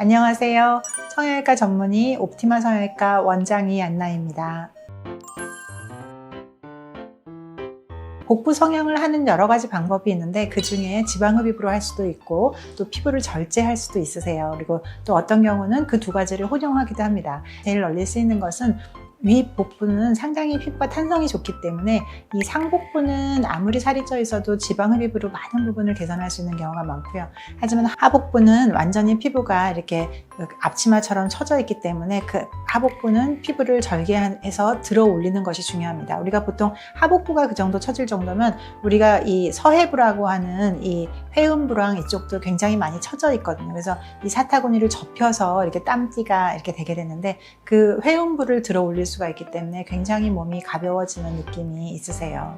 안녕하세요. 성형외과 전문의 옵티마 성형외과 원장이 안나입니다. 복부 성형을 하는 여러 가지 방법이 있는데 그 중에 지방 흡입으로 할 수도 있고 또 피부를 절제할 수도 있으세요. 그리고 또 어떤 경우는 그 두 가지를 혼용하기도 합니다. 제일 널리 쓰이는 것은 위 복부는 상당히 피부가 탄성이 좋기 때문에 이 상복부는 아무리 살이 쪄 있어도 지방 흡입으로 많은 부분을 개선할 수 있는 경우가 많고요. 하지만 하복부는 완전히 피부가 이렇게 그 앞치마처럼 처져 있기 때문에 그 하복부는 피부를 절개해서 들어 올리는 것이 중요합니다. 우리가 보통 하복부가 그 정도 처질 정도면 우리가 이 서해부라고 하는 이 회음부랑 이쪽도 굉장히 많이 처져 있거든요. 그래서 이 사타구니를 접혀서 이렇게 땀띠가 이렇게 되게 되는데 그 회음부를 들어 올릴 수가 있기 때문에 굉장히 몸이 가벼워지는 느낌이 있으세요.